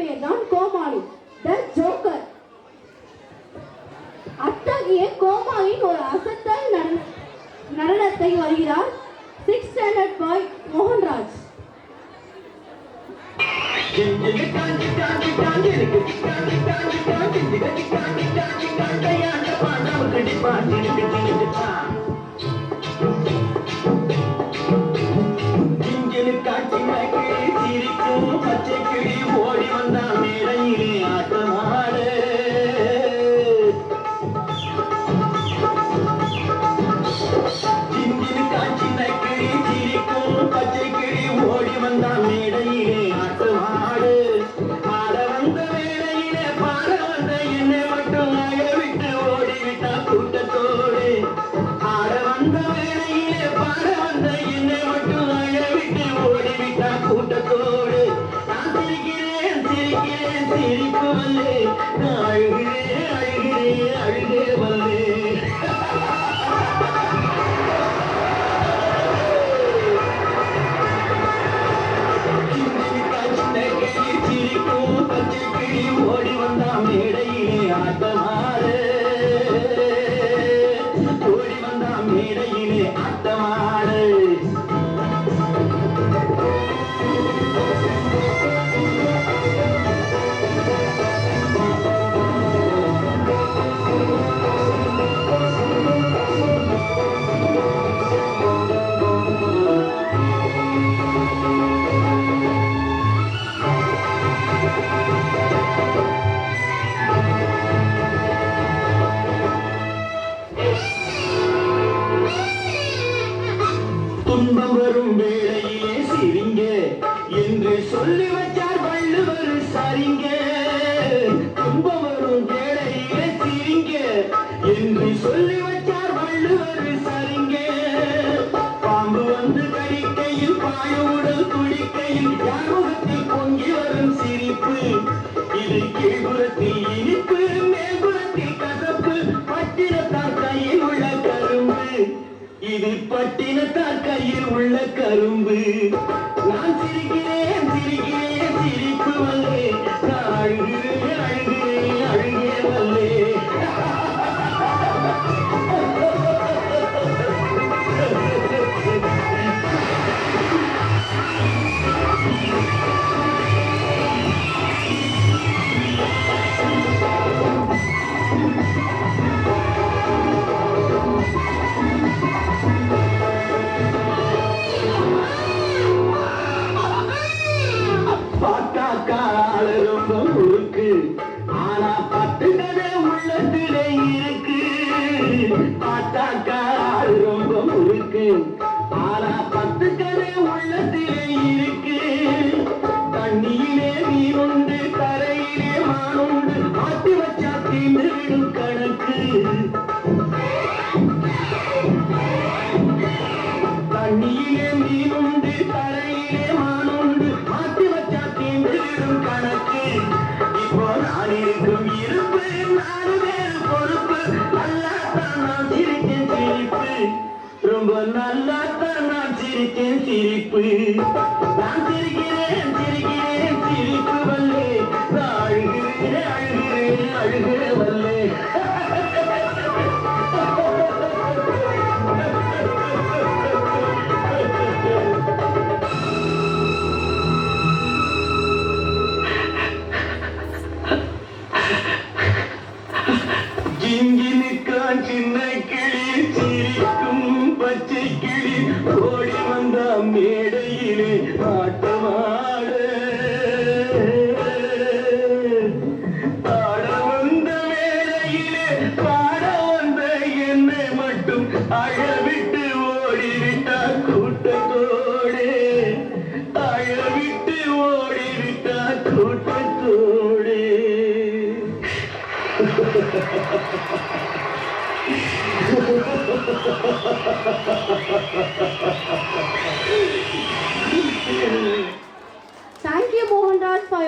பெயர்தான் கோமாளி த ஜோக்கர் அத்தகைய கோமாளின் ஒரு அசத்தல் நடன நடனத்தை வருகிறார் சிக்ஸ் ஸ்டாண்டர்ட் பாய் மோகன்ராஜ் ஓடி சிரிக்கிறேன் சிரிக்கிறேன் சிரிப்பு வல்லே நான் அழுகிறேன் அழுகிறேன் அழுகே வல்லே ஓடி வந்தா மேடையிலே ஆட்டமாறு துன்பம் வரும் வேளையிலே சிரிங்க. என்று சொல்லி வச்சார் வள்ளுவர் சரிங்க. துன்பம் வரும் வேளையிலே சிரிங்க. என்று சொல்லி வச்சார் வள்ளுவர் சரிங்க. பாம்பு வந்து கடிக்கையில் பாய உடல் துடிக்கையில் யாரும் இது பட்டினத்தார் கையில் உள்ள கரும்பு. நான் சிரிக்கிறேன் சிரிக்கிறேன் சிரிப்பு வல்லே பார்த்தாக்கா ரொம்ப முறுக்கு ஆனா பத்துக்கதே உள்ளத்திலே இருக்கு. தண்ணியிலே மீனுண்டு கரையிலே மானுண்டு மாட்டி வச்சா தீண்டு விடும் கணக்கு. தண்ணியிலே மீனுண்டு கரையிலே மானுண்டு மாட்டி வச்சா தீண்டு விடும் கணக்கு. இப்போ நான் இருக்கும் இருப்பு நாலு பேர் பொறுப்பு. சிரிப்பு. நான் சிரிக்கிறேன் சிரிக்கிறேன் சிரிப்பு வல்லே. நான் அழுகிறேன் அழுகிறேன் அழுகிறேன் வல்லே. சின்ன கிளி சிரிக்கும் பச்சை கிளி ஓடி வந்த மேடையிலே ஆட்டமாட ஆட வந்த மேடையிலே பாட வந்த என்னை மட்டும் அழவிட்டு ஓடிவிட்டா கூட்டத்தோடே. அழவிட்டு ஓடிவிட்டா கூட்டத்தோடே.